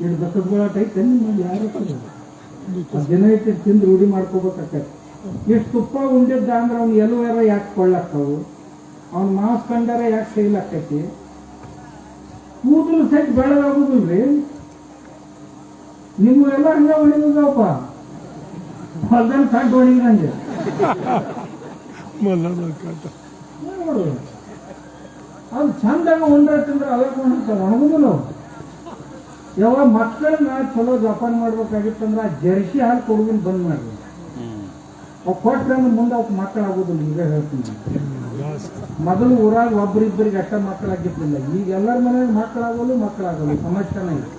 ಇಡ್ ಬಸದ್ಗಳ ಐತೆ ನಿಮ್ಮಲ್ಲಿ ಯಾರು ದಿನ ಐತೆ ತಿಂದು ರೂಢಿ ಮಾಡ್ಕೋಬೇಕಾಕತ್ತೆ ಎಷ್ಟು ತುಪ್ಪ ಉಂಡಿದ್ದ ಅಂದ್ರೆ ಅವ್ನು ಎಲ್ಲುವಾರ ಯಾಕೆ ಕೊಳ್ಳಾಕ್ತಾವು ಅವ್ನು ಮಾಸ್ ಕಂಡಾರ ಯಾಕೆ ಕೈಲಾಕೈತಿ ಕೂದಲು ಸೆಟ್ ಬೆಳಗಾಗುದಿಲ್ರಿ ನಿಮ್ಮ ಎಲ್ಲ ಹಂಗ ಹೊಡಿದಪ್ಪ ಹೊಲ್ದಲ್ಲಿ ಸಾಕು ಹೊಡಿದ್ರಂಗೆ ಅದು ಚಂದಾಗ ಉಂಡ್ರೆ ತಿಂದ್ರೆ ಅಲ್ಲ ಕೊಂಡಿರ್ತಾರೆ ಒಣಗುದಿಲ್ಲ ಯಾವಾಗ ಮಕ್ಕಳನ್ನ ಚಲೋ ಜೋಪಾನ ಮಾಡ್ಬೇಕಾಗಿತ್ತಂದ್ರೆ ಆ ಜರ್ಸಿ ಹಾಲು ಕೊಡುವಿನ ಬಂದ್ ಮಾಡ್ರಿ. ಅವ್ ಅಂದ್ರೆ ಮುಂದೆ ಅವಕ್ಕೆ ಮಕ್ಕಳಾಗೋದಿಲ್ಲ ಈಗ ಹೇಳ್ತೀನಿ. ಮೊದಲು ಊರಾಗ ಒಬ್ಬರಿಬ್ಬರಿಗೆ ಅಷ್ಟ ಮಕ್ಕಳಾಗಿರ್ಲಿಲ್ಲ. ಈಗ ಎಲ್ಲರ ಮನೆಯಾಗ ಮಕ್ಕಳಾಗೋದು ಮಕ್ಕಳಾಗೋದು. ಸಮಸ್ಯೆನೇ ಇದೆ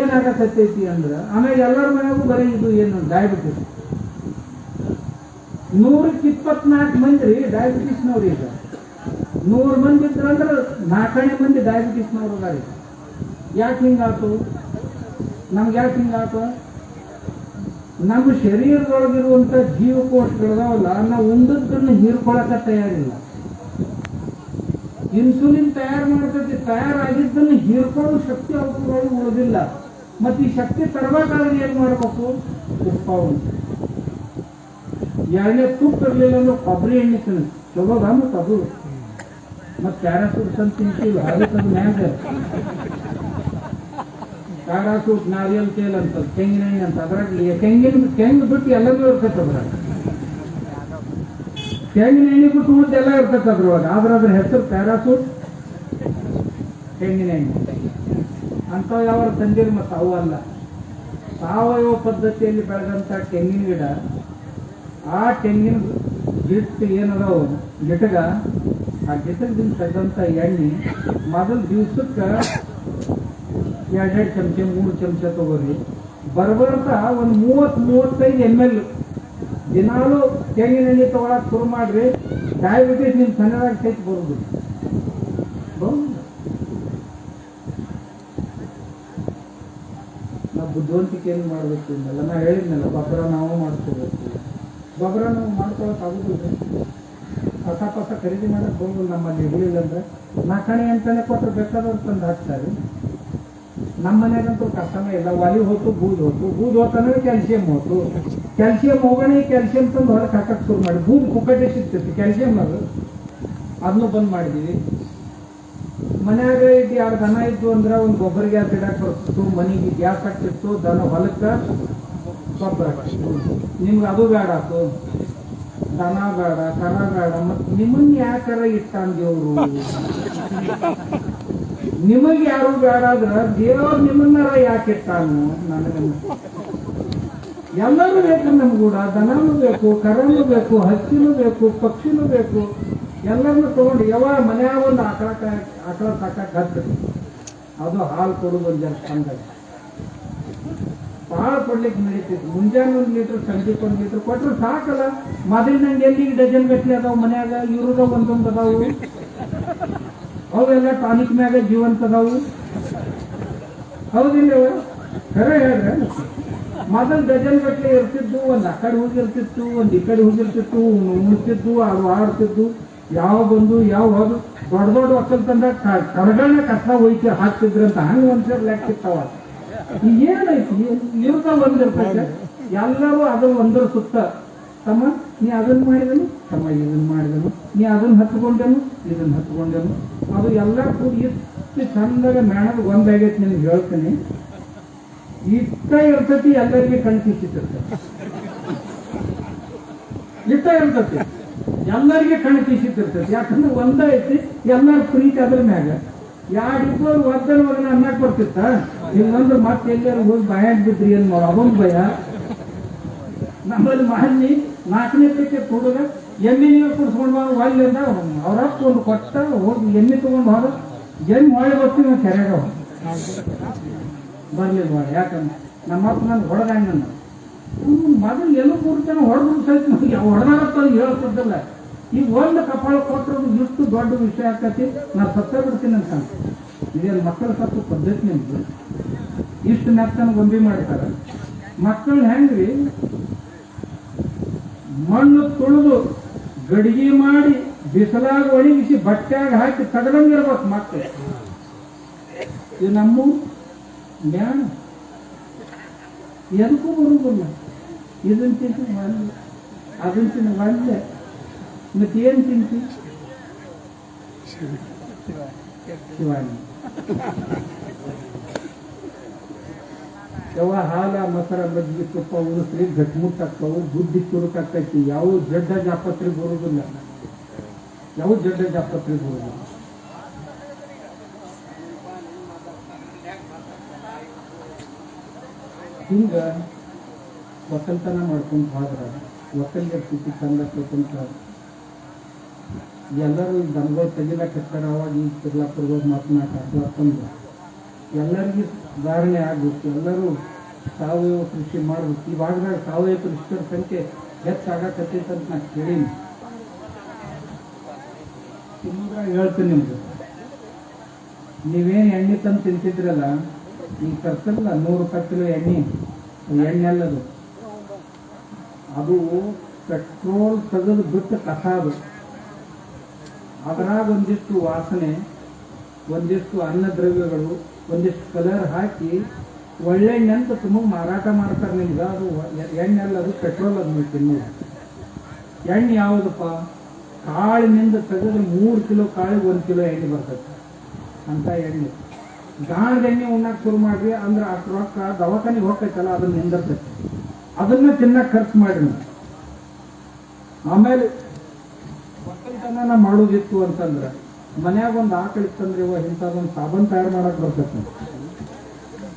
ಏನಾಗತೈತಿ ಅಂದ್ರೆ ಆಮೇಲೆ ಎಲ್ಲರ ಮನೆಯಾಗೂ ಬರೀ ಇದು ಏನು ಡಯಾಬಿಟಿಸ್ ನೂರಕ್ಕೆ ಇಪ್ಪತ್ನಾಲ್ಕು ಮಂದಿ ರೀ ಡಯಾಬಿಟಿಸ್ನವ್ರು ಈಗ. ನೂರು ಮಂದಿ ಇದ್ರಂದ್ರೆ ನಾಲ್ಕನೇ ಮಂದಿ ಡಯಾಬಿಟಿಸ್ನವ್ರು ಅದಾರ. ಈಗ ಯಾಕೆ ಹಿಂಗಾತು ನಮ್ಗೆ ಯಾಕೆ ಹಿಂಗಾತು ನಮ್ಮ ಶರೀರದೊಳಗಿರುವಂತ ಜೀವಕೋಶಗಳದಾವಲ್ಲ ನಾವು ಉಂಡದ್ದನ್ನು ಹೀರ್ಕೊಳಕ ತಯಾರಿಲ್ಲ. ಇನ್ಸುಲಿನ್ ತಯಾರು ಮಾಡ್ತೈತಿ, ತಯಾರಾಗಿದ್ದನ್ನು ಹೀರ್ಕೊಳ್ಳೋ ಶಕ್ತಿ ಅವರು ಉಳಿದಿಲ್ಲ. ಮತ್ತೆ ಈ ಶಕ್ತಿ ತರಬೇಕಾದ್ರೆ ಏನ್ ಮಾಡ್ಬೇಕು? ತುಪ್ಪ ಉಂಟು. ಎರಡನೇ ತುಪ್ಪ ಇರಲಿಲ್ಲ ಅಂದ್ರೆ ಕೊಬ್ಬರಿ ಎಣ್ಣೆ ತಿನ್ನ ಚಲೋದ ಮತ್ತೆ ಅದು ಮತ್ತೆ ಪ್ಯಾರಾಸೂಟ್ ಅಂತ ತಿಂತೀವಿ ಅದಕ್ಕೆ ಮ್ಯಾಗ ಪ್ಯಾರಾಸೂಟ್ ನಾರಿಯಲ್ ತೇಲ್ ಅಂತ, ತೆಂಗಿನ ಎಣ್ಣೆ ಅಂತ, ಅದರಲ್ಲಿ ತೆಂಗಿನ ತೆಂಗು ಬಿಟ್ಟು ಎಲ್ಲದೂ ಇರ್ತೈತೆ ಅದ್ರಾಗ ತೆಂಗಿನ ಎಣ್ಣೆ ಬಿಟ್ಟು ಉಳಿದ ಎಲ್ಲ ಇರ್ತೈತೆ ಅದ್ರೊಳಗೆ. ಆದ್ರೆ ಅದ್ರ ಹೆಸರು ಪ್ಯಾರಾಸೂಟ್, ತೆಂಗಿನ ಎಣ್ಣೆ. ಅಂಥವು ಯಾವ ತಂದಿರಿ ಮತ್ತು ಅವು ಅಲ್ಲ. ಸಾವಯವ ಪದ್ಧತಿಯಲ್ಲಿ ಬೆಳೆದಂಥ ತೆಂಗಿನ ಗಿಡ, ಆ ತೆಂಗಿನ ಗಿಟ್ಟು ಏನದೋ ಗಿಟಗ ಆ ಗಿಟದಿಂದ ತೆಗೆದಂಥ ಎಣ್ಣೆ ಮೊದಲು ದಿವ್ಸಕ್ಕೆ ಎರಡೆರಡು ಚಮಚ, ಮೂರು ಚಮಚ ತಗೋರಿ ಬರ್ಬರ್ತಾ ಒಂದು ಮೂವತ್ತು, ಮೂವತ್ತೈದು ಎಂ ಎಲ್ ದಿನಾಲು ತೆಂಗಿನ ಎಣ್ಣೆ ತಗೊಳಕ್ ಶುರು ಮಾಡ್ರಿ. ಡಯಾಬಿಟಿಸ್ ನಿಮ್ ಸಣ್ಣದಾಗಿ ಸಹಿತ ಬರುದು. ನಾವು ಬುದ್ಧಿವಂತಿಕೆ ಏನು ಮಾಡ್ಬೇಕು ಇಲ್ಲ ನಾ ಹೇಳಿದ್ನಲ್ಲ ಗೊಬ್ಬರ ನಾವು ಮಾಡ್ಕೋಬೇಕು ಗೊಬ್ಬರ ನಾವು ಮಾಡ್ಕೊಳಕ್ ಆಗುದಿಲ್ಲ. ಹೊಸ ಹೊಸ ಖರೀದಿ ಮಾಡಕ್ ಬರೋದಿಲ್ಲ ನಮ್ಮಲ್ಲಿ ಇರ್ಲಿಲ್ಲ ಅಂದ್ರೆ. ನಾಲ್ಕಣೆ ಅಂತಾನೆ ಕೊಟ್ಟರೆ ಬೇಕಾದವ್ರು ತಂದು ಹಾಕ್ತಾರೆ. ನಮ್ಮ ಮನೆಯಾಗಂತೂ ಕಷ್ಟನೇ ಇಲ್ಲ. ಒಲಿ ಹೊತ್ತು ಬೂದ್ ಹೊತ್ತು. ಬೂದ್ ಹೊತ್ತಂದ್ರೆ ಕ್ಯಾಲ್ಸಿಯಂ ಹೊತ್ತು. ಕ್ಯಾಲ್ಸಿಯಂ ಹೋಗೋಣ ಕ್ಯಾಲ್ಸಿಯಂ ತಂದು ಹೊರಗೆ ಹಾಕಕ್ಕೆ ಶುರು ಮಾಡಿ. ಬೂದ್ ಪುಕ್ಕಟೆ ಸಿಗ್ತೈತಿ ಕ್ಯಾಲ್ಸಿಯಂ ಅದು. ಅದನ್ನು ಬಂದ್ ಮಾಡಿದೀವಿ. ಮನ್ಯಾಗ ಇಟ್ಟು ಎರಡು ದನ ಇತ್ತು ಅಂದ್ರೆ ಒಂದು ಗೊಬ್ಬರ ಗ್ಯಾಸ್ ಇಡಕ್ ಬರ್ತಿತ್ತು ಮನೆಗೆ ಗ್ಯಾಸ್ ಹಾಕ್ತಿತ್ತು, ದನ ಹೊಲಕ್ಕ ಗೊಬ್ಬರ ನಿಮ್ಗೆ ಅದು ಬೇಡ ಆತು ದನ ಬೇಡ, ಕರ ಬೇಡ. ಮತ್ತೆ ನಿಮ್ಮನ್ನ ಯಾಕಾರ ದೇವ್ರು? ನಿಮಗೆ ಯಾರು ಬೇಡ ಆದ್ರ ದೇವ್ರು ನಿಮ್ಮನ್ನಾರ ಯಾಕೆ ಇಟ್ಟಾನು? ನನಗೆ ಎಲ್ಲರೂ ಬೇಕು ನಮ್ಗೂಡ ದನನೂ ಬೇಕು ಕರನೂ ಬೇಕು, ಹಕ್ಕಿನೂ ಬೇಕು, ಪಕ್ಷಿನೂ ಬೇಕು. ಎಲ್ಲರನ್ನು ತಗೊಂಡು ಯಾವ ಮನ್ಯಾಗ ಒಂದು ಆಕಳ ಆಕಳ ಸಾಕಕ್ ಹತ್ತದ ಅದು ಹಾಲು ಕೊಡೋದು ಒಂದು ಜನ ಚಂದ ಭಾಳ ಕೊಡ್ಲಿಕ್ಕೆ ನಡೀತಿತ್ತು. ಮುಂಜಾನೆ ಒಂದು ಲೀಟ್ರ್ ಸಂಜೆಗೆ ಒಂದು ಲೀಟ್ರ್ ಕೊಟ್ಟರು ಸಾಕಲ್ಲ. ಮೊದಲಿನಂಗೆ ಎಲ್ಲಿ ಡಜನ್ ಗಟ್ಲೆ ಅದಾವ ಮನ್ಯಾಗ? ಇವ್ರದ ಒಂದೊಂದು ಅದಾವು. ಅವೆಲ್ಲ ಟಾನಿಕ್ ಮ್ಯಾಗ ಜೀವಂತ ಅದಾವು. ಹೌದಿಲ್ಲ? ಖರೆ ಹೇಳ್ರೆ. ಮೊದಲು ಡಜನ್ ಗಟ್ಟಲೆ ಇರ್ತಿದ್ದು ಒಂದು ಆ ಕಡೆ ಹೋಗಿರ್ತಿತ್ತು, ಒಂದು ಈ ಕಡೆ ಹೋಗಿರ್ತಿತ್ತು ಉಣ್ತಿದ್ದು ಅದು ಆಡ್ತಿದ್ದು ಯಾವ ಬಂದು, ಯಾವ ಹೋದು ದೊಡ್ಡ ದೊಡ್ಡ ಒಕ್ಕಲ್ತಂದ ಕರಗಣ ಕಸ ಹೋಯ್ತಿ ಹಾಕ್ತಿದ್ರಂತ ಹಂಗ ಒಂದ್ಸರಿ ಲೆಕ್ಕಿತ್ತವ ಈಗ ಏನೈತಿ ಇವ್ರದ ಒಂದಿರ್ತೈತೆ ಎಲ್ಲರೂ ಅದು ಒಂದ್ರ ಸುತ್ತ. ತಮ್ಮ, ನೀ ಅದನ್ನ ಮಾಡಿದನು, ತಮ್ಮ ಇದನ್ನ ಮಾಡಿದನು, ನೀ ಅದನ್ನು ಹತ್ಕೊಂಡನು, ಇದನ್ನ ಹತ್ಕೊಂಡನು. ಅದು ಎಲ್ಲ ಕೂಡಿ ಎಷ್ಟು ಚಂದಾಗ ಮೇಣದ ಒಂದಾಗೈತಿ ನಿನಗೆ ಹೇಳ್ತೇನೆ. ಇಷ್ಟ ಇರ್ತತಿ ಎಲ್ಲರಿಗೆ ಕಣ್ಕಿಸಿರ್ತೈತಿ ಇಷ್ಟ ಇರ್ತತಿ ಎಲ್ಲರಿಗೆ ಕಣ್ಕಿಸಿರ್ತೈತಿ ಯಾಕಂದ್ರೆ ಒಂದ ಐತಿ, ಎಲ್ಲರ ಪ್ರೀತಿ ಅದ್ರ ಮ್ಯಾಗ. ಯಾರಿಬ್ಬರು ಒದ್ದನ ಮಗನ ಅನ್ನಕ್ ಬರ್ತಿತ್ತ? ಹಿಂಗಂದ್ರೆ ಮತ್ತೆ ಎಲ್ಲರೂ ಹೋಗಿ ಬಿದ್ರಿ ಏನ್ ಮಾಡೋ? ಅದೊಂದು ಭಯ. ನಮ್ಮಲ್ಲಿ ಮಹಲ್ಲಿ ನಾಲ್ಕನೇ ಟಿಕೆಟ್ ಹುಡುಗ ಎಮ್ಮೆ ನೀರು ಕುಡಿಸ್ಕೊಂಡು ಬಾರ ಅವ್ರ. ಅಪ್ಪ ಒಂದು ಕೊಟ್ಟ ಹೋಗಿ ಎಮ್ಮೆ ತಗೊಂಡು ಹೋದ. ಎಮ್ಮೆ ಹೊಳೆ ಬರ್ತೀನಿ ನಾನು ಕೆರೆಗ ಬಾಳ, ಯಾಕಂದ್ರೆ ನಮ್ಮಪ್ಪ ನಾನು ಹೊಡೆದಂಗ ನನ್ನ. ಮೊದಲು ಎಲ್ಲೂ ಕೂರ್ತಾನೆ ಹೊಡೆದ್ರು ಸಹಿತ ನನಗೆ ಹೇಳ್ತಿದ್ದಲ್ಲ. ಈಗ ಒಂದು ಕಪಾಳ ಕೊಟ್ಟರು ಇಷ್ಟು ದೊಡ್ಡ ವಿಷಯ ಆಕತಿ, ನಾ ಸತ್ತ ಬಿಡ್ತೀನಿ ಅಂತ. ಇದೇನು ಮಕ್ಕಳ ಸತ್ತು ಪದ್ಧತಿ ನಿಮ್ದು? ಇಷ್ಟು ನೆತ್ತನ ಗೊಂಬಿ ಮಾಡ್ತಾರೆ ಮಕ್ಕಳು ಹೆಂಗ್ರಿ? ಮಣ್ಣು ತುಳಿದು, ಗಡಿಗೆ ಮಾಡಿ ಬಿಸಿಲಾಗ ಒಣಗಿಸಿ ಬಟ್ಟೆಯಾಗ ಹಾಕಿ ತಗದಂಗಿರ್ಬೇಕು ಮತ್ತೆ. ಇದು ನಮ್ಮ ಜ್ಞಾನ. ಎದಕ್ಕೂ ಬರುವುದಿಲ್ಲ. ಇದನ್ನು ತಿಂತು ಬಂದೆ ಅದನ್ನ ತಿನ್ನ ಒಳ್ಳೆ ಮತ್ತೆ ಏನು ತಿಂತಿ? ಶಿವಾನಿ ಯಾವ ಹಾಲ, ಮೊಸರ, ಮಜ್ಜಿಗೆ, ತುಪ್ಪ ಉಳಿಸ್ರಿ ಗಟ್ಮುಟ್ಟಾಗ್ತಾವು ಬುದ್ಧಿ ಚುರುಕಾಗ್ತೈತಿ ಯಾವ ಜಡ್ಡ ಜಾಪತ್ರೆ ಬರುವುದಿಲ್ಲ. ಯಾವ ಜಡ್ಡ ಜಾಪತ್ರೆ ಬರುವುದಿಲ್ಲ. ಹಿಂಗ ಒಕ್ಕಲ್ತನ ಮಾಡ್ಕೊಂತ ಹೋದ್ರ ಒಕ್ಕಲಿಗರ ಸ್ಥಿತಿ ಚಂದ ತಿಳ್ಕೊಂತ ಎಲ್ಲರೂ ದನಗಳು ತೆಗಿಲಕತ್ತಾರ ಅವಾಗ ಈ ತಿರ್ಲಾಪುರ್ಗೋಗಿ ಮಾತನಾಡ್ಕೊಂಡು ಎಲ್ಲರಿಗೂ ಸುಧಾರಣೆ ಆಗಬೇಕು. ಎಲ್ಲರೂ ಸಾವಯವ ಕೃಷಿ ಮಾಡ್ಬೇಕು. ಈ ಭಾಗದಾಗ ಸಾವಯವ ಕೃಷಿಕರ ಸಂಖ್ಯೆ ಹೆಚ್ಚಾಗತ್ತೈತೆ ಅಂತ ನಾನು ಕೇಳೀನಿ. ಇನ್ನೂರ ಹೇಳ್ತೀನಿ ನಿಮ್ಗೆ. ನೀವೇನು ಎಣ್ಣೆ ತಂದು ತಿಂತಿದ್ರಲ್ಲ ಈಗ ತರ್ಸಲ್ಲ ನೂರು ಕಿಲೋ ಎಣ್ಣೆ ಎಣ್ಣೆ ಅಲ್ಲದು. ಅದು ಪೆಟ್ರೋಲ್ ತೆಗೆದು ಬಿಟ್ಟು ಕಸ ಅದು ಅದರಾಗ ಒಂದಿಷ್ಟು ವಾಸನೆ, ಒಂದಿಷ್ಟು ಅನ್ನ ದ್ರವ್ಯಗಳು ಒಂದಿಷ್ಟು ಕಲರ್ ಹಾಕಿ ಒಳ್ಳೆಣ್ಣೆ ಅಂತ ತುಂಬ ಮಾರಾಟ ಮಾಡ್ತಾರೆ ನಿಮ್ಗೆ? ಅದು ಎಣ್ಣೆ ಅಲ್ಲ ಅದು ಪೆಟ್ರೋಲ್ ಅದು ನೀವು ತಿನ್ನೋದು ಎಣ್ಣೆ ಯಾವುದಪ್ಪ? ಕಾಳಿನಿಂದ ತೆಗೆದು ಮೂರು ಕಿಲೋ ಕಾಳಿಗೆ ಒಂದು ಕಿಲೋ ಎಣ್ಣೆ ಬರ್ತೈತೆ ಅಂತ ಎಣ್ಣೆ. ಗಾಣದ ಎಣ್ಣೆ ಉಣ್ಣಕ್ಕೆ ಶುರು ಮಾಡ್ರಿ, ಅಂದ್ರೆ ಅಷ್ಟು ರೊಕ್ಕ ದವಾಖಾನಿಗೆ ಹೋಗ್ತೈತಲ್ಲ, ಅದನ್ನ ನಿಂದಿರ್ತೈತೆ. ಅದನ್ನ ತಿನ್ನಕ್ ಖರ್ಚು ಮಾಡ್ರಿ ಆಮೇಲೆ ಒಕ್ಕಲ್ತನ ಮಾಡೋದಿತ್ತು ಅಂತಂದ್ರೆ ಮನ್ಯಾಗ ಒಂದು ಆಕಳ ಇತ್ತಂದ್ರೆ ಇವ ಇಂಥದ್ದೊಂದು ಸಾಬನ್ ತಯಾರು ಮಾಡಕ್ ಬರ್ತೈತೆ.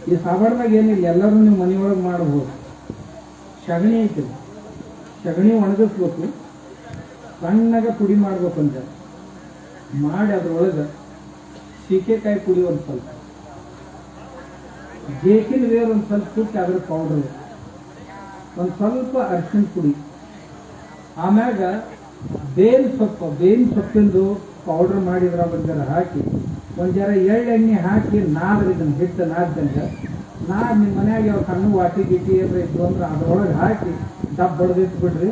ಈ ಸಾಬಾನ್ದಾಗ ಏನಿಲ್ಲ ಎಲ್ಲರೂ ನೀವು ಮನೆಯೊಳಗೆ ಮಾಡ್ಬೋದು. ಸಗಣಿ ಐತಿ ಸಗಣಿ ಒಣಗಿಸ್ಬೇಕು. ಸಣ್ಣಗೆ ಪುಡಿ ಮಾಡ್ಬೇಕಂತ. ಮಾಡಿ ಅದ್ರೊಳಗೆ ಸೀಕೆಕಾಯಿ ಪುಡಿ ಒಂದು ಸ್ವಲ್ಪ. ಜೇಕಿನ ವೇರ್ ಒಂದು ಸ್ವಲ್ಪ ಕುಟ್ಟಿ ಅದ್ರ ಪೌಡರ್ ಒಂದು ಸ್ವಲ್ಪ ಅರಿಶಿನ ಪುಡಿ. ಆಮ್ಯಾಗ ಬೇನ್ ಸೊಪ್ಪು ಬೇನ್ ಸೊಪ್ಪಿಂದು ಪೌಡರ್ ಮಾಡಿದ್ರ ಜರ ಹಾಕಿ, ಒಂದ್ ಜರ ಎಳ್ಳೆಣ್ಣೆ ಹಾಕಿ ನಾದ್ರಿ ಇದನ್ನ ಹಿಟ್ಟು ನಾದ್ದಂಗೆ ನಾದ್ ನಿಮ್ಮ ಮನ್ಯಾಗ ಯಾವ ಕಣ್ಣು ವಾಟಿ ಗಿಟಿ ಏನಾರ ಇತ್ತು ಅಂದ್ರೆ ಅದರೊಳಗೆ ಹಾಕಿ ಡಬ್ ಹೊಡೆದಿತ್ತು ಬಿಡ್ರಿ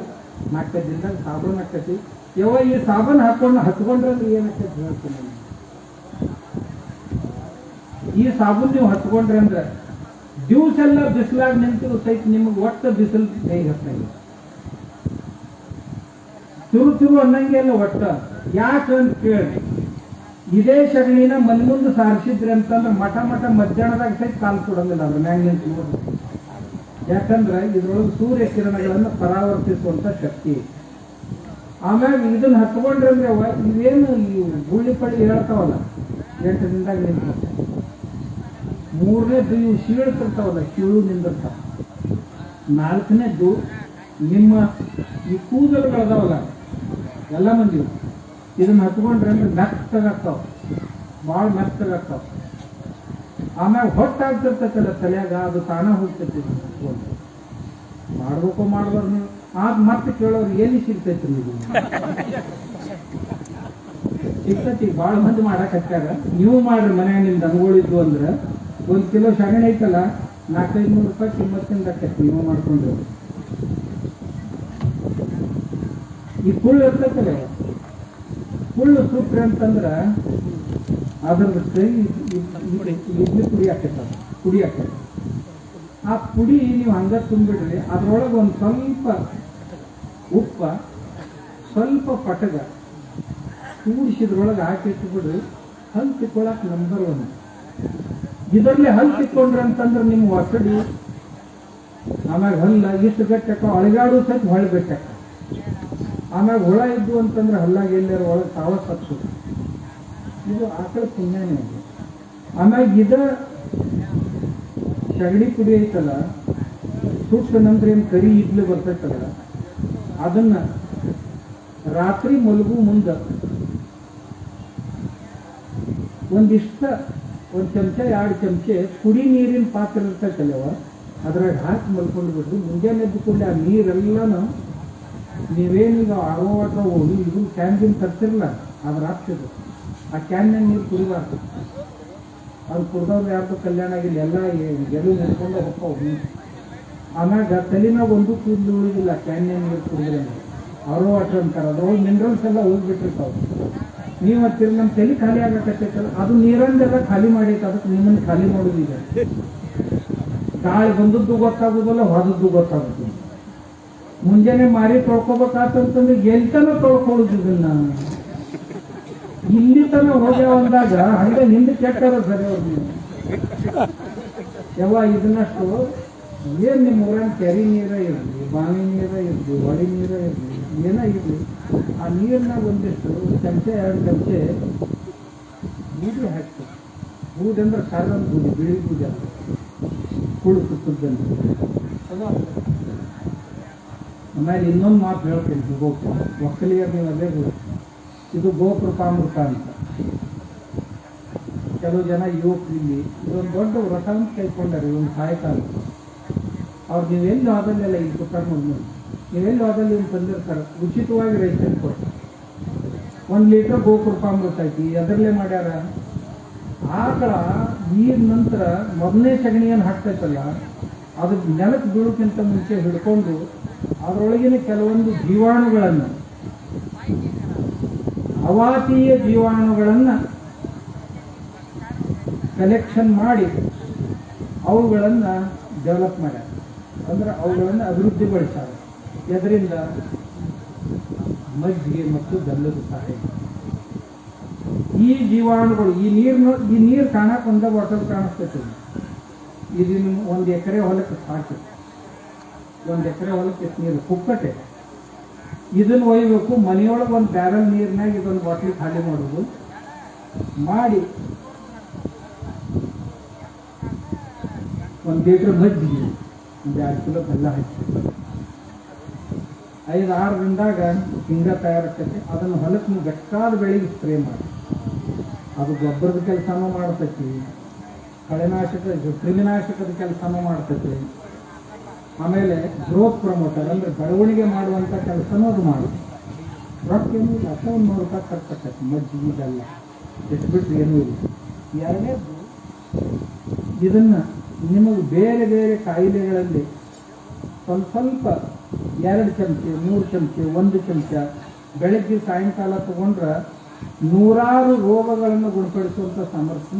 ನಾಲ್ಕೈದು ದಿನದಾಗ ಸಾಬೂನ್ ಹಾಕತಿ ಯಾವ ಈ ಸಾಬೂನ್ ಹಾಕೊಂಡು ಹಚ್ಕೊಂಡ್ರೆ ಏನಾಗ್ತೈತಿ ಹೇಳ್ತೀನಿ. ಈ ಸಾಬೂನ್ ನೀವು ಹಚ್ಕೊಂಡ್ರಿ ಅಂದ್ರೆ ದಿವಸೆಲ್ಲ ಎಲ್ಲ ಬಿಸಿಲಾಗ ನಿಂತು ಸಹಿತ ನಿಮ್ಗೆ ಒಟ್ಟು ಬಿಸಿಲು ಕೈ ಹತ್ತಾಗಿ ಚುರು ಅನ್ನಂಗೆ ಅಲ್ಲ ಒಟ್ಟ. ಯಾಕೆ ಅಂತ ಕೇಳಿ. ಇದೇ ಸಗಣಿನ ಮನ್ಮುಂದು ಮುಂದೆ ಸಾರಿಸಿದ್ರಿ ಅಂತಂದ್ರೆ ಮಠ ಮಠ ಮಧ್ಯಾಹ್ನದಾಗ ಸಹಿತ ಕಾಲು ಕೊಡಂಗಿಲ್ಲ ಅದ್ರ ಮ್ಯಾಗ ನಿಂತು ಯಾಕಂದ್ರೆ ಇದ್ರೊಳಗೆ ಸೂರ್ಯ ಕಿರಣಗಳನ್ನು ಪರಾವರ್ತಿಸುವಂತ ಶಕ್ತಿ. ಆಮೇಲೆ ಇದನ್ನ ಹತ್ಕೊಂಡ್ರೆ ಅಂದ್ರೆ ಇವೇನು ಈ ಗುಳ್ಳಿ ಪಳ್ಳಿ ಹೇಳ್ತಾವಲ್ಲ, ಎಂಟು ದಿನದಾಗ ನಿಂತು ಮೂರನೇದು ಇವು ಶೀಳ್ತಿರ್ತಾವಲ್ಲ, ಶೀಳು ನಿಂದಿರ್ತಾವ ನಾಲ್ಕನೇದ್ದು ನಿಮ್ಮ ಈ ಕೂದಲುಗಳದಾವಲ್ಲ ಎಲ್ಲ ಮಂದಿ ಇದನ್ನ ಹತ್ಕೊಂಡ್ರೆ ಅಂದ್ರೆ ಮೆತ್ತಗಾಗ್ತಾವ. ಭಾಳ ಮೆತ್ತಗಾಗ್ತಾವ. ಆಮ್ಯಾಗ ಹೊಟ್ಟಾಗ್ತಿರ್ತೈತಲ್ಲ ತಲೆಯಾಗ, ಅದು ತಾನ ಹೋಗ್ತೈತಿ. ಮಾಡ್ಬೇಕು ಮಾಡ್ಬಾರ್ದು ನೀವು. ಆಗ ಮತ್ತೆ ಕೇಳೋರು ಎಲ್ಲಿ ಸಿಗ್ತೈತಿ ನೀವು? ಸಿಗ್ತೈತಿ ಭಾಳ ಮಂದಿ ಮಾಡಕ್ ಹಚ್ಚಾರ ನೀವು ಮಾಡ್ರಿ ಮನೆ ನಿಮ್ ದನಗಳಿದ್ದು ಅಂದ್ರೆ, ಒಂದ್ ಕಿಲೋ ಸಗಣಿ ಐತಲ್ಲ ನಾಲ್ಕೈದು ನೂರು ರೂಪಾಯಿ ಕಿಮ್ಮತ್ತಿಂದ ಆಕೈತಿ ನೀವು ಮಾಡ್ಕೊಂಡ್ರೆ. ಈ ಕುಳ್ಳು ಇರ್ತೈತಲ್ಲ ಕುಳ್ಳು ಸುಟ್ರಿ ಅಂತಂದ್ರ ಅದ್ರದ್ದು ಕೈ ಇಡ್ಲಿ ಪುಡಿ ಹಾಕೈತ ಪುಡಿ ಹಾಕೈತಿ ಆ ಪುಡಿ ನೀವು ಹಂಗ ತುಂಬಿಡ್ರಿ, ಅದ್ರೊಳಗೆ ಒಂದು ಸ್ವಲ್ಪ ಉಪ್ಪ, ಸ್ವಲ್ಪ ಪಟಗ ಕೂಡಿಸಿದ್ರೊಳಗೆ ಹಾಕಿಟ್ಬಿಡ್ರಿ ತಿಕ್ಕೊಳಕ್ ನಂಬರ್ ಒನ್ ಇದರಲ್ಲಿ ಹಲ್ ತಿಕ್ಕೊಂಡ್ರಿ ಅಂತಂದ್ರೆ ನಿಮ್ಮ ಒಸಡಿ ಆಮ್ಯಾಗ ಹಲ್ಲ ಇಷ್ಟು ಗಟ್ಟಕ್ಕ ಅಳಗಾಡು ಸಹಿತ ಹೊಳೆ ಗಟ್ಟಕ್ಕ ಆಮ್ಯಾಗ ಹುಳ ಇದ್ದು ಅಂತಂದ್ರೆ ಹಲ್ಲಾಗ ಎಲ್ಲಾರು ಒಳಗೆ ತಾವ ಸತ್ತು. ಇದು ಆಕಳ ಪುಣ್ಯನೇ ಅದು. ಆಮ್ಯಾಗ ಇದ ಸಗಣಿ ಪುಡಿ ಐತಲ್ಲ ಸುಟ್ಟ ನಂತರ ಏನು ಕರಿ ಇಡ್ಲಿ ಬರ್ತೈತಲ್ಲ, ಅದನ್ನ ರಾತ್ರಿ ಮಲಗು ಮುಂದ ಒಂದಿಷ್ಟ, ಒಂದ್ ಚಮಚ, ಎರಡು ಚಮಚೆ ಕುಡಿ ನೀರಿನ ಪಾತ್ರ ಇರ್ತೈತಲ್ಲವ ಅದ್ರಾಗ ಹಾಕಿ ಮಲ್ಕೊಂಡು ಬಿಟ್ಟು ಮುಂಜಾನೆ ಎದ್ದು ಕೂಡಲೇ ಆ ನೀರೆಲ್ಲನೂ ನೀವೇನೀಗ ಆರೋ ಹತ್ರ ಹೋಗಿ, ಇದು ಕ್ಯಾನ್ಗಿನ್ ತರ್ತಿರಲ್ಲ ಅದ್ರ ಹಾಕ್ತಿದ್ರು ಆ ಕ್ಯಾನ್ಯಾಗ ನೀರು ಕುಡಿಬಾರ್ದು. ಅದು ಕುಡ್ದವ್ರು ಯಾರ್ದು ಕಲ್ಯಾಣ ಆಗಿಲ್ಲ, ಎಲ್ಲ ಗೆಲು ನಡ್ಕೊಂಡು ಹೋಗ್ತಾವ ಆಮ್ಯಾಗ ತಲೆನಾಗ ಒಂದು ಕೂದಲು ಉಳಿದಿಲ್ಲ ಕ್ಯಾನ್ಯಾಗ ನೀರು ಕುಡಿದ್ರೆ ಆರೋ ವಾಟರ್ ಅಂತಾರೆ. ಅದ್ರೊಳಗೆ ಮಿನರಲ್ಸ್ ಎಲ್ಲ ಹೋಗ್ಬಿಟ್ಟಿರ್ತಾವ ನೀವು ಹತ್ತಿರ ನಮ್ಮ ತಲೆ ಖಾಲಿ ಆಗಕತ್ತೈತಲ್ಲ, ಅದು ನೀರಂದೆಲ್ಲ ಖಾಲಿ ಮಾಡೈತೆ, ಅದಕ್ಕೆ ನಿಮ್ಮನ್ನು ಖಾಲಿ ಮಾಡೋದಿದೆ ಗಾಳಿ ಬಂದದ್ದು ಗೊತ್ತಾಗೋದಲ್ಲ ಹೊರದ್ದು ಗೊತ್ತಾಗುದಿಲ್ಲ. ಮುಂಜಾನೆ ಮಾರಿ ತೊಳ್ಕೊಬೇಕಾತಂತಂದ್ರೆ ಎಲ್ತನ ತೊಳ್ಕೊಳ್ಳುದು ಇದನ್ನ? ಇಲ್ಲಿ ತನ ಹೋಗ್ಯಾವ ಅಂದಾಗ, ಹಂಗ ಹಿಂದೆ ಕೆಟ್ಟದ ಸರಿ ಅವ್ರು ಯಾವ ಇದನ್ನಷ್ಟು ಏನ್ ನಿಮ್ಮ ಊರನ್ ಕೆರೆ ನೀರ ಇರಲಿ, ಬಾವಿ ನೀರ ಇರಲಿ, ಹೊಳಿ ನೀರ ಇರಲಿ, ಏನ ಇರಲಿ, ಆ ನೀರನ್ನ ಒಂದಿಷ್ಟು ಚಮಚೆ, ಎರಡು ಚಮಚೆ ಬೂದಿ ಹಾಕ್ತಾರೆ ಬೂದಿ ಅಂದ್ರೆ ಸಾರದ ಬೂದಿ, ಬಿಳಿ ಬೂದಿ ಅಂತ ಕುಳು ಸುತ್ತದಂತ ಆಮೇಲೆ ಇನ್ನೊಂದು ಮಾತು ಹೇಳ್ತೀನಿ ಗೋಪುರ ಒಕ್ಕಲಿಗರಿಗೆ ಅದೇ ಗುರು ಇದು ಗೋಕೃಪಾಮೃತ ಅಂತ. ಕೆಲವು ಜನ ಯುವಕರು ಇಲ್ಲಿ ಇದೊಂದು ದೊಡ್ಡ ವ್ರತ ಅಂತ ಕೈಕೊಂಡಾರೆ ಒಂದು ಸಾಯಕಾಲ. ಅವ್ರು ನೀವೆಲ್ಲಿ ಹೋದಲ್ಲೆಲ್ಲ ಇಲ್ಲಿ ಕುಟುಂಬ ನೀವೆಲ್ಲಿ ಆದಲ್ಲಿ ಇವ್ನು ತಂದಿರ್ತಾರೆ. ಉಚಿತವಾಗಿ ರೈತರಿಗೆ ಕೊಟ್ಟು ಒಂದು ಲೀಟರ್ ಗೋಕೃಪಾಮೃತ ಐತಿ, ಎದರಲ್ಲೇ ಮಾಡ್ಯಾರ? ಆಕಳ ನೀರ್ ನಂತರ ಮೊದಲನೇ ಸಗಣಿಯನ್ನು ಹಾಕ್ತೈತಲ್ಲ ಅದು ನೆಲಕ್ಕೆ ಬೀಳೋಕ್ಕಿಂತ ಮುಂಚೆ ಹಿಡ್ಕೊಂಡು ಅದರೊಳಗಿನ ಕೆಲವೊಂದು ಜೀವಾಣುಗಳನ್ನು, ಅವಾತೀಯ ಜೀವಾಣುಗಳನ್ನು ಕಲೆಕ್ಷನ್ ಮಾಡಿ ಅವುಗಳನ್ನು ಡೆವಲಪ್ ಮಾಡ್ಯಾರ. ಅಂದ್ರೆ ಅವುಗಳನ್ನು ಅಭಿವೃದ್ಧಿಗೊಳಿಸ್ತಾರೆ ಇದರಿಂದ ಮಜ್ಜಿಗೆ ಮತ್ತು ಬೆಲ್ಲದ ಸಹಾಯ. ಈ ಜೀವಾಣುಗಳು, ಈ ನೀರ್ನ, ಈ ನೀರು ಕಾಣಕ್ಕೆ ಒಂದ ಬಾಟಲ್ ಕಾಣಿಸ್ತೈತಿ. ಇದನ್ನು ಒಂದು ಎಕರೆ ಹೊಲಕ್ಕೆ ಸಾಕು. ಒಂದು ಎಕರೆ ಹೊಲಕ್ಕೆ ನೀರು ಕುಕ್ಕಟೆ ಇದನ್ನ ಒಯ್ಬೇಕು, ಮನೆಯೊಳಗೆ ಒಂದು ಬ್ಯಾರಲ್ ನೀರ್ನಾಗ ಇದೊಂದು ಬಾಟ್ಲಿ ಖಾಲಿ ಮಾಡೋದು. ಮಾಡಿ ಒಂದು ಲೀಟ್ರ್ ಮಜ್ಜಿ, ಒಂದು ಎರಡು ಕಿಲೋ ಬೆಲ್ಲ ಹಾಕಿ. ಐದು ಆರು ದಿನದಾಗ ಹಿಂಗ ತಯಾರಾಗ್ತೈತಿ. ಅದನ್ನು ಹೊಲಕ್ಕೆ ನೀವು ಬೇಕಾದ ಬೆಳೆಗೆ ಸ್ಪ್ರೇ ಮಾಡಿ. ಅದು ಗೊಬ್ಬರದ ಕೆಲಸನೂ ಮಾಡ್ತೈತಿ. ಕಳೆನಾಶಕ, ಕ್ರಿಮಿನಾಶಕದ ಕೆಲಸನೂ ಮಾಡ್ತೈತಿ. ಆಮೇಲೆ ಗ್ರೋತ್ ಪ್ರಮೋಟರ್ ಅಂದರೆ ಬೆಳವಣಿಗೆ ಮಾಡುವಂಥ ಕೆಲಸನೂ ಅದು ಮಾಡುತ್ತೆ ರೊಕ್ಕ ಏನೂ ಇಲ್ಲ ಅಷ್ಟೇ ಒಂದು ನೂರು ರೂಪಾಯಿ ಖರ್ಚಾಕೈತಿ ಮಜ್ಜಿಗೆ ಇದೆಲ್ಲ. ಬಿಟ್ಟು ಏನೂ ಇಲ್ಲ. ಎರಡನೇದು, ಇದನ್ನು ನಿಮಗೆ ಬೇರೆ ಬೇರೆ ಕಾಯಿಲೆಗಳಲ್ಲಿ ಸ್ವಲ್ಪ ಸ್ವಲ್ಪ ಎರಡು ಚಮಚೆ, ಮೂರು ಚಮಚೆ, ಒಂದು ಚಮಚ ಬೆಳಗ್ಗೆ ಸಾಯಂಕಾಲ ತಗೊಂಡ್ರೆ ನೂರಾರು ರೋಗಗಳನ್ನು ಗುಣಪಡಿಸುವಂಥ ಸಾಮರ್ಥ್ಯ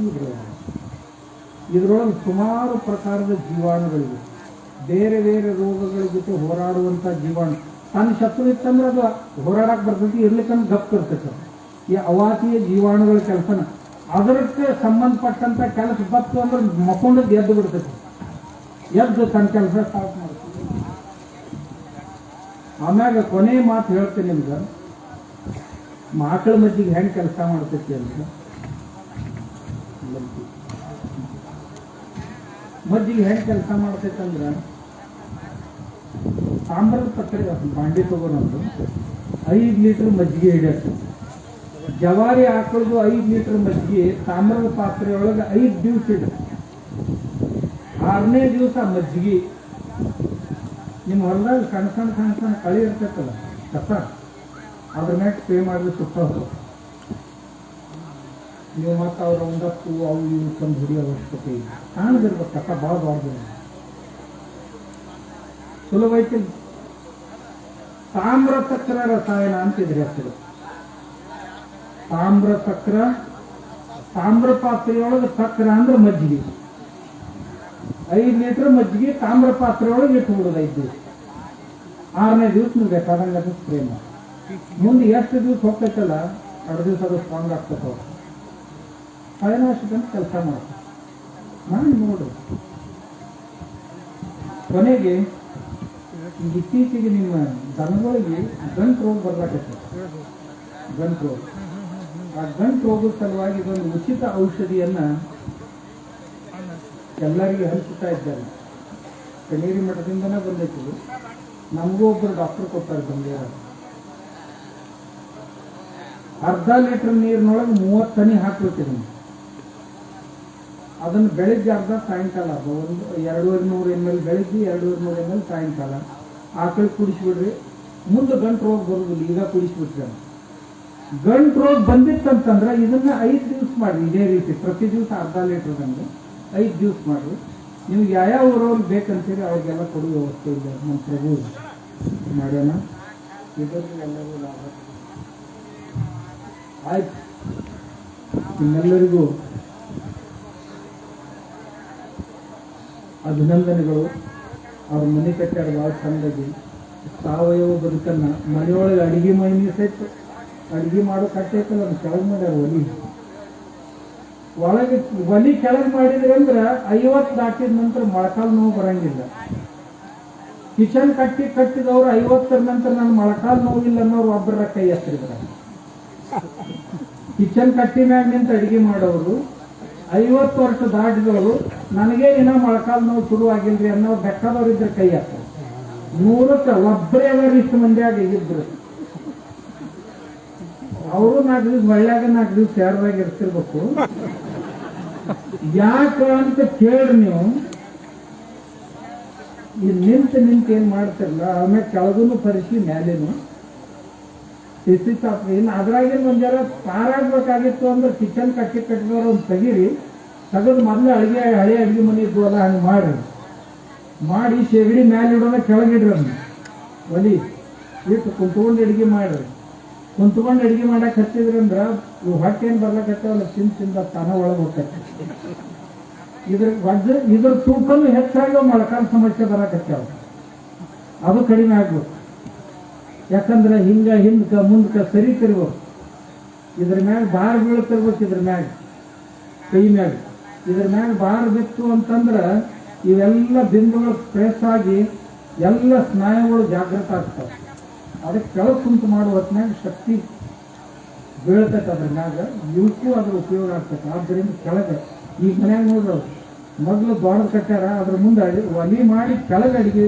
ಇದರೊಳಗೆ ಸುಮಾರು ಪ್ರಕಾರದ ಜೀವಾಣುಗಳಿವೆ. ಬೇರೆ ಬೇರೆ ರೋಗಗಳ ಜೊತೆ ಹೋರಾಡುವಂಥ ಜೀವಾಣು. ತನ್ನ ಶತ್ರು ಇತ್ತಂದ್ರೆ ಅದು ಹೋರಾಡಕ್ಕೆ ಬರ್ತೈತಿ ಇರ್ಲಿಕ್ಕಂದ್ರೆ ಗಪ್ ಇರ್ತೈತೆ ಅದು. ಈ ಅವಾತೀಯ ಜೀವಾಣುಗಳ ಕೆಲಸನ. ಅದಕ್ಕೆ ಸಂಬಂಧಪಟ್ಟಂತ ಕೆಲಸ ಬತ್ತು ಅಂದ್ರೆ ಮಕ್ಕೊಂಡದ್ದು ಎದ್ದು ಬಿಡ್ತೈತಿ. ಎದ್ದು ತನ್ನ ಕೆಲಸ ಸ್ಟಾರ್ಟ್ ಮಾಡ್ತೀವಿ ಆಮ್ಯಾಗ ಕೊನೆ ಮಾತು ಹೇಳ್ತೀನಿ ನಿಮ್ಗೆ. ಮಕ್ಕಳ ಮಜ್ಜಿಗೆ ಹೆಂಗೆ ಕೆಲಸ ಮಾಡ್ತೈತಿ ಅಂತ. ಮಜ್ಜಿಗೆ ಹೆಂಗೆ ಕೆಲಸ ಮಾಡ್ತೈತೆ ಅಂದ್ರೆ ಪಾತ್ರೆ ಬಾಂಡಿ ತಗೊಂಡು ಐದು ಲೀಟರ್ ಮಜ್ಜಿಗೆ ಹಿಡಿಯತ್ತೆ. ಜವಾರಿ ಆಕಳದು ಐದು ಲೀಟರ್ ಮಜ್ಜಿಗೆ, ತಾಮ್ರದ ಪಾತ್ರೆಯೊಳಗೆ ಐದು ದಿವಸ ಇಡ ಆರನೇ ದಿವಸ ಮಜ್ಜಿಗೆ ನಿಮ್ಮ ಹೊಲದಾಗ ಸಣ್ಣ ಸಣ್ಣ ಸಣ್ಣ ಸಣ್ಣ ಕಳಿ ಇರ್ತೈತಲ್ಲ, ಕಸ, ಅದ್ರ ಮ್ಯಾಗ ಪೇ ಮಾಡಿದ್ರೆ ಸುತ್ತ ನೀವು ಮತ್ತೆ ಅವ್ರ ಒಂದಕ್ಕೂ ಅವು ಇವು ತಂದು ಹಿಡಿಯೋ ಅವಶ್ಯಕತೆ ಕಾಣದಿರ್ಬೇಕು, ಕಸ ಭಾಳ ದೊಡ್ಡದು ಸುಲಭ ತಾಮ್ರ ಚಕ್ರ ರಸಾಯನ ಅಂತಿದ್ರೆ ಹೆಸರು. ತಾಮ್ರ ಚಕ್ರ ತಾಮ್ರ ಪಾತ್ರೆಯೊಳಗೆ ಚಕ್ರ ಅಂದ್ರೆ ಮಜ್ಜಿಗೆ. ಐದು ಲೀಟರ್ ಮಜ್ಜಿಗೆ ತಾಮ್ರ ಪಾತ್ರೆಯೊಳಗೆ ಇಟ್ಟು ಬಿಡುದು ಐದು ದಿವಸ. ಆರನೇ ದಿವಸ ನೀವು ಪ್ರೇಮ. ಮುಂದೆ ಎಷ್ಟು ದಿವಸ ಹೋಗ್ತೈತಲ್ಲ, ಎರಡು ದಿವಸ ಅದು ಸ್ಟ್ರಾಂಗ್ ಆಗ್ತದೆ ಕಳೆನಾಶಕನ ಕೆಲಸ ಮಾಡ್ತಾರೆ. ನಾನು ನೋಡ್ರಿ ಕೊನೆಗೆ ಇತ್ತೀಚೆಗೆ ನಿಮ್ಮ ದನಗಳಿಗೆ ಗಂಟು ರೋಗ ಬರ್ಲಾಕತ್ತೆ ಗಂಟು ರೋಗ. ಆ ಗಂಟು ರೋಗದ ಸಲುವಾಗಿ ಇದೊಂದು ಉಚಿತ ಔಷಧಿಯನ್ನ ಎಲ್ಲರಿಗೆ ಹಂಚುತ್ತಾ ಇದ್ದಾರೆ. ಕಣೇರಿ ಮಠದಿಂದನೇ ಬಂದೈತಿ. ನಮಗೂ ಒಬ್ಬರು ಡಾಕ್ಟರ್ ಕೊಡ್ತಾರೆ ಬಂದೇರ ಅರ್ಧ ಲೀಟರ್ ನೀರಿನೊಳಗೆ ಮೂವತ್ತು ತನಿ ಹಾಕ್ಬೇಕಿದೆ ಅದನ್ನು ಬೆಳಿಗ್ಗೆ ಅರ್ಧ ಸಾಯಂಕಾಲ, ಒಂದು ಎರಡೂವರೆ ನೂರು ಎಂ ಎಲ್ ಬೆಳಿಗ್ಗೆ ಎರಡೂವರೆ ನೂರು ಎಂ ಎಲ್ ಸಾಯಂಕಾಲ. ಆಕಳಿ ಕುಡಿಸ್ಬಿಡ್ರಿ. ಮುಂದೆ ಗಂಟು ರೋಗ ಬರುವುದಿಲ್ಲ ಈಗ ಕುಡಿಸ್ಬಿಟ್ರೆ. ಗಂಟು ರೋಗ ಬಂದಿತ್ತಂತಂದ್ರೆ ಇದನ್ನ ಐದು ದಿವಸ ಮಾಡ್ರಿ, ಇದೇ ರೀತಿ. ಪ್ರತಿ ದಿವಸ ಅರ್ಧ ಲೀಟರ್ ಗಂಟು ಐದು ದಿವಸ ಮಾಡ್ರಿ. ನಿಮ್ಗೆ ಯಾವ್ಯಾವ ಊರವ್ರಿಗೆ ಬೇಕಂತೀರಿ, ಅವ್ರಿಗೆಲ್ಲ ಕೊಡುವ ವ್ಯವಸ್ಥೆ ಇದೆ. ನಮ್ಮ ಪ್ರಭು ಮಾಡೋಣ ಎಲ್ಲರಿಗೂ ಲಾಭ. ಆಯ್ತು. ನಿಮ್ಮೆಲ್ಲರಿಗೂ ಅಭಿನಂದನೆಗಳು. ಅವ್ರ ಮನೆ ಕಟ್ಟ್ಯಾರ ಭಾಳ ಚಂದಾಗಿ. ಸಾವಯವ ಬದುಕನ್ನ ಮನೆಯೊಳಗೆ ಅಡಿಗೆ ಮೈನಿ ಸಹಿತ ಅಡಿಗೆ ಮಾಡೋ ಕಟ್ಟೈತಲ್ಲ ಅದು ಕೆಳಗೆ ಮಾಡ್ಯಾರ ಒಲಿ. ಒಳಗೆ ಒಲಿ ಕೆಳಗೆ ಮಾಡಿದ್ರೆ ಅಂದ್ರೆ ಐವತ್ತು ದಾಟಿದ ನಂತರ ಮೊಳಕಾಲು ನೋವು ಬರಂಗಿಲ್ಲ. ಕಿಚನ್ ಕಟ್ಟಿ ಕಟ್ಟಿದವ್ರು ಐವತ್ತರ ನಂತರ ನಾನು ಮೊಳಕಾಲು ನೋವಿಲ್ಲ ಅನ್ನೋರು ಒಬ್ಬರ ಕೈ ಹತ್ತಿರ ಕಿಚನ್ ಕಟ್ಟಿ ಮ್ಯಾಗ ನಿಂತು ಅಡಿಗೆ ಮಾಡೋರು ಐವತ್ತು ವರ್ಷ ದಾಟಿದವರು ನನಗೆ ಏನೋ ಮೊಳಕಾಲು ನೋವು ಶುರು ಆಗಿಲ್ರಿ ಅನ್ನೋ ಬೆಕ್ಕದವ್ರು ಇದ್ರೆ ಕೈ ಹಾಕ್ತಾರೆ. ನೂರಕ್ಕೆ ಒಬ್ಬರೇ ಅವರು ಇಷ್ಟು ಮಂದಿಯಾಗ ಇದ್ರು ಅವರು ನಾಲ್ಕು ದಿವ್ಸ ಒಳ್ಳೆಯಾಗ ನಾಲ್ಕು ದಿವ್ಸ ಇರ್ತಿರ್ಬೇಕು. ಯಾಕೆ ಅಂತ ಕೇಳ್ರಿ ನೀವು. ಈ ನಿಂತು ನಿಂತು ಏನ್ ಮಾಡ್ತಿರಲ್ಲ ಆಮೇಲೆ ಕೆಳಗೂ ಪರಿಸಿ ಮ್ಯಾಲೇನು ಸಿಸಿ ಇನ್ನು ಅದ್ರಾಗಿನ ಒಂದ್ ಜರ ಪಾರಾಗ್ಬೇಕಾಗಿತ್ತು ಅಂದ್ರೆ ಕಿಚನ್ ಕಟ್ಟಿ ಕಟ್ಟಿದವ್ರ ಒಂದು ತೆಗೀರಿ, ತೆಗೆದು ಮೊದಲು ಅಡಿಗೆ, ಹಳೆ ಅಡಿಗೆ ಮನೆ ಇದ್ವಲ್ಲ, ಹಂಗೆ ಮಾಡ್ರಿ ಮಾಡಿ ಶೇಗಡಿ ಮ್ಯಾಲೆ ಇಡೋದ ಕೆಳಗಿಡ್ರಿ ಅದನ್ನ. ಒಲಿ, ಇಟ್ಟು ಕುಂತ್ಕೊಂಡು ಅಡಿಗೆ ಮಾಡ್ರಿ. ಕುಂತ್ಕೊಂಡು ಅಡಿಗೆ ಮಾಡಕ್ಕೆ ಇವು ಹೊಟ್ಟೆ ಏನ್ ಬರ್ಲಕತ್ತವಲ್ಲ ತಿಂದ್ ತಿಂದ ತಾನ ಒಳಗೆ ಹೋಗ್ತೈತಿ. ಇದ್ರ ವಜ್ರ, ಇದ್ರ ತೂಕನೂ ಹೆಚ್ಚಾಗಿ ಮೊಳಕಾಲ ಸಮಸ್ಯೆ ಬರಕತ್ತವ. ಅದು ಕಡಿಮೆ ಆಗ್ಬೇಕು. ಯಾಕಂದ್ರೆ ಹಿಂಗ ಮುಂದಕ್ಕೆ ಸರಿ ಸರಿತಿರ್ಬೇಕು ಇದ್ರ ಮ್ಯಾಗ ಬಾರ್ ಬೀಳ್ತಿರ್ಬೇಕು ಇದ್ರ ಮ್ಯಾಗ ಕೈ ಮ್ಯಾಗ ಇದ್ರ ಮ್ಯಾಗ ಬಾರ್ ಬಿತ್ತು ಅಂತಂದ್ರ ಇವೆಲ್ಲ ಬಿಂದುಗಳು ಪ್ರೆಸ್ ಆಗಿ ಎಲ್ಲ ಸ್ನಾಯುಗಳು ಜಾಗೃತ ಆಗ್ತವೆ. ಅದಕ್ಕೆ ಕೆಳಗೆ ಕುಂತು ಮಾಡುವ ಹೊತ್ತಿನಾಗ ಶಕ್ತಿ ಬೀಳ್ತೈತೆ ಅದ್ರ ಮ್ಯಾಗ. ಇವಕ್ಕೂ ಅದ್ರ ಉಪಯೋಗ ಆಗ್ತೈತೆ. ಆದ್ದರಿಂದ ಕೆಳಗೆ, ಈಗ ಮನ್ಯಾಗ ನೋಡ್ರಿ ಮೊದಲು ದೊಡ್ಡ ಕಟ್ಟ್ಯಾರ, ಅದ್ರ ಮುಂದೆ ಅಡಿ, ಒಲಿ ಮಾಡಿ ಕೆಳಗೆ ಅಡಿಗೆ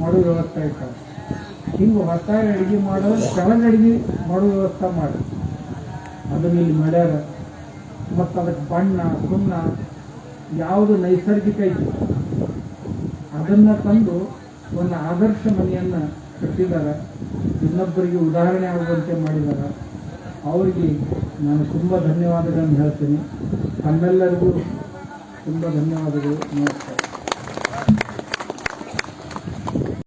ಮಾಡೋ ವ್ಯವಸ್ಥೆ ಇರ್ತಾರೆ ಹಿಂಗೆ ಹೊಸಾಗಿ ಅಡುಗೆ ಮಾಡೋ ಕೆಳಗೆ ಅಡುಗೆ ಮಾಡೋ ವ್ಯವಸ್ಥೆ ಮಾಡಿ. ಅದನ್ನ ಇಲ್ಲಿ ಮಾಡ್ಯಾರ. ಮತ್ತು ಅದಕ್ಕೆ ಬಣ್ಣ, ಸುಣ್ಣ, ಯಾವುದು ನೈಸರ್ಗಿಕ ಐತಿ. ಅದನ್ನು ತಂದು ಒಂದು ಆದರ್ಶ ಮನೆಯನ್ನು ಕಟ್ಟಿದ್ದಾರೆ ಇನ್ನೊಬ್ಬರಿಗೆ ಉದಾಹರಣೆ ಆಗುವಂತೆ ಮಾಡಿದ್ದಾರೆ ಅವರಿಗೆ ನಾನು ತುಂಬ ಧನ್ಯವಾದಗಳನ್ನು ಹೇಳ್ತೀನಿ. ತಮ್ಮೆಲ್ಲರಿಗೂ ತುಂಬ ಧನ್ಯವಾದಗಳು. ನಮಸ್ಕಾರ.